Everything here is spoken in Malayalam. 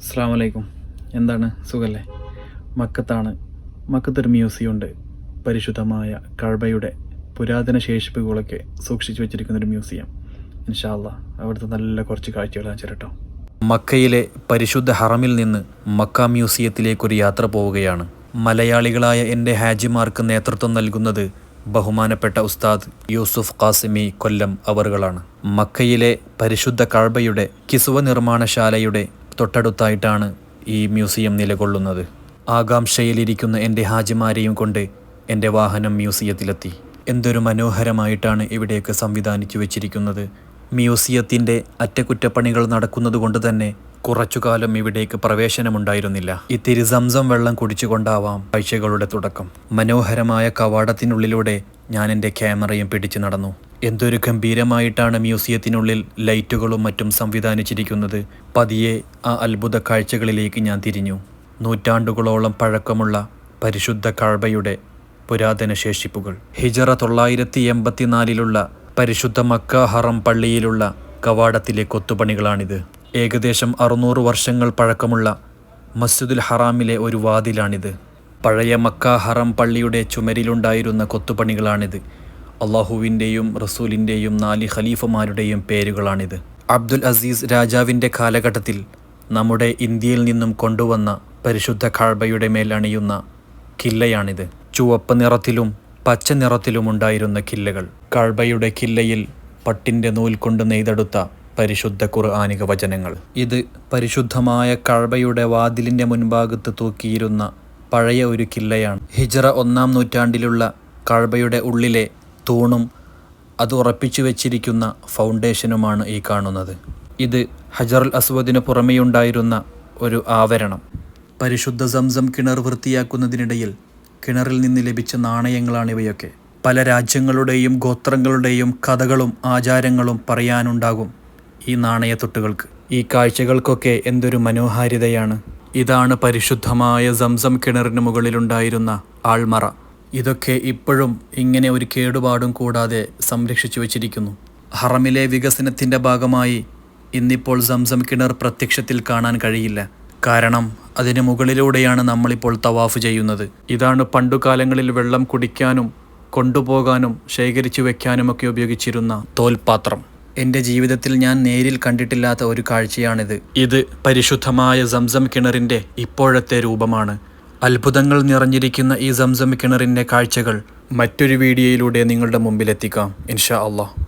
അസ്സാം എന്താണ്? സുഖല്ലേ? മക്കത്താണ്. മക്കത്തൊരു മ്യൂസിയം ഉണ്ട് പരിശുദ്ധമായ കഴബയുടെ പുരാതന ശേഷിപ്പുകളൊക്കെ സൂക്ഷിച്ചു വെച്ചിരിക്കുന്ന ഒരു മ്യൂസിയം. ഇൻഷാല്ല അവിടുത്തെ നല്ല കുറച്ച് കാഴ്ചകൾ ചേരട്ടോ മക്കയിലെ പരിശുദ്ധ ഹറമിൽ നിന്ന് മക്ക മ്യൂസിയത്തിലേക്കൊരു യാത്ര പോവുകയാണ്. മലയാളികളായ എന്റെ ഹാജിമാർക്ക് നേതൃത്വം നൽകുന്നത് ബഹുമാനപ്പെട്ട ഉസ്താദ് യൂസുഫ് ഖാസിമി കൊല്ലം അവറുകളാണ് മക്കയിലെ പരിശുദ്ധ കഴബയുടെ കിസുവ നിർമ്മാണശാലയുടെ തൊട്ടടുത്തായിട്ടാണ് ഈ മ്യൂസിയം നിലകൊള്ളുന്നത്. ആകാംക്ഷയിലിരിക്കുന്ന എന്റെ ഹാജിമാരെയും കൊണ്ട് എന്റെ വാഹനം മ്യൂസിയത്തിലെത്തി. എന്തൊരു മനോഹരമായിട്ടാണ് ഇവിടേക്ക് സംവിധാനിച്ചു വെച്ചിരിക്കുന്നത്. മ്യൂസിയത്തിന്റെ അറ്റകുറ്റപ്പണികൾ നടക്കുന്നതുകൊണ്ട് തന്നെ കുറച്ചുകാലം ഇവിടേക്ക് പ്രവേശനമുണ്ടായിരുന്നില്ല. ഇത്തിരി സംസം വെള്ളം കുടിച്ചുകൊണ്ടാവാം കാഴ്ചകളുടെ തുടക്കം. മനോഹരമായ കവാടത്തിനുള്ളിലൂടെ ഞാൻ എന്റെ ക്യാമറയും പിടിച്ചു നടന്നു. എന്തൊരു ഗംഭീരമായിട്ടാണ് മ്യൂസിയത്തിനുള്ളിൽ ലൈറ്റുകളും മറ്റും സംവിധാനിച്ചിരിക്കുന്നത്. പതിയെ ആ അത്ഭുത കാഴ്ചകളിലേക്ക് ഞാൻ തിരിഞ്ഞു. നൂറ്റാണ്ടുകളോളം പഴക്കമുള്ള പരിശുദ്ധ കഴബയുടെ പുരാതന ശേഷിപ്പുകൾ. ഹിജറ തൊള്ളായിരത്തി എൺപത്തിനാലിലുള്ള പരിശുദ്ധ മക്ക ഹറം പള്ളിയിലുള്ള കവാടത്തിലെ കൊത്തുപണികളാണിത്. ഏകദേശം അറുന്നൂറ് വർഷങ്ങൾ പഴക്കമുള്ള മസ്ജിദുൽ ഹറാമിലെ ഒരു വാതിലാണിത്. പഴയ മക്ക ഹറം പള്ളിയുടെ ചുമരിലുണ്ടായിരുന്ന കൊത്തുപണികളാണിത്. അള്ളാഹുവിന്റെയും റസൂലിന്റെയും നാല് ഖലീഫമാരുടെയും പേരുകളാണിത്. അബ്ദുൽ അസീസ് രാജാവിന്റെ കാലഘട്ടത്തിൽ നമ്മുടെ ഇന്ത്യയിൽ നിന്നും കൊണ്ടുവന്ന പരിശുദ്ധ കാഴ്ബയുടെ മേൽ അണിയുന്ന കില്ലയാണിത്. ചുവപ്പ് നിറത്തിലും പച്ച നിറത്തിലുമുണ്ടായിരുന്ന കില്ലകൾ. കാഴ്ബയുടെ കില്ലയിൽ പട്ടിന്റെ നൂൽ കൊണ്ട് നെയ്തെടുത്ത പരിശുദ്ധ ഖുർആാനിക വചനങ്ങൾ. ഇത് പരിശുദ്ധമായ കഴബയുടെ വാതിലിന്റെ മുൻഭാഗത്ത് തൂക്കിയിരുന്ന പഴയ ഒരു കില്ലയാണ്. ഹിജറ ഒന്നാം നൂറ്റാണ്ടിലുള്ള കഴബയുടെ ഉള്ളിലെ തൂണും അത് ഉറപ്പിച്ചു വെച്ചിരിക്കുന്ന ഫൗണ്ടേഷനുമാണ് ഈ കാണുന്നത്. ഇത് ഹജറുൽ അസ്വദിന് പുറമെയുണ്ടായിരുന്ന ഒരു ആവരണം. പരിശുദ്ധ സംസം കിണർ വൃത്തിയാക്കുന്നതിനിടയിൽ കിണറിൽ നിന്ന് ലഭിച്ച നാണയങ്ങളാണിവയൊക്കെ പല രാജ്യങ്ങളുടെയും ഗോത്രങ്ങളുടെയും കഥകളും ആചാരങ്ങളും പറയാനുണ്ടാകും ഈ നാണയത്തൊട്ടുകൾക്ക്. ഈ കാഴ്ചകൾക്കൊക്കെ എന്തൊരു മനോഹാരിതയാണ്. ഇതാണ് പരിശുദ്ധമായ സംസം കിണറിന് മുകളിലുണ്ടായിരുന്ന ആൾമറ. ഇതൊക്കെ ഇപ്പോഴും ഇങ്ങനെ ഒരു കേടുപാടും കൂടാതെ സംരക്ഷിച്ചു വച്ചിരിക്കുന്നു. ഹറമിലെ വികസനത്തിന്റെ ഭാഗമായി ഇന്നിപ്പോൾ സംസം കിണർ പ്രത്യക്ഷത്തിൽ കാണാൻ കഴിയില്ല. കാരണം അതിന് മുകളിലൂടെയാണ് നമ്മളിപ്പോൾ തവാഫ് ചെയ്യുന്നത്. ഇതാണ് പണ്ടുകാലങ്ങളിൽ വെള്ളം കുടിക്കാനും കൊണ്ടുപോകാനും ശേഖരിച്ചു വെക്കാനുമൊക്കെ ഉപയോഗിച്ചിരുന്ന തോൽപാത്രം. എന്റെ ജീവിതത്തിൽ ഞാൻ നേരിൽ കണ്ടിട്ടില്ലാത്ത ഒരു കാഴ്ചയാണിത്. ഇത് പരിശുദ്ധമായ സംസം കിണറിന്റെ ഇപ്പോഴത്തെ രൂപമാണ്. അത്ഭുതങ്ങൾ നിറഞ്ഞിരിക്കുന്ന ഈ സംസം കിണറിന്റെ കാഴ്ചകൾ മറ്റൊരു വീഡിയോയിലൂടെ നിങ്ങളുടെ മുമ്പിലെത്തിക്കാം. ഇൻഷാ അള്ളാഹ്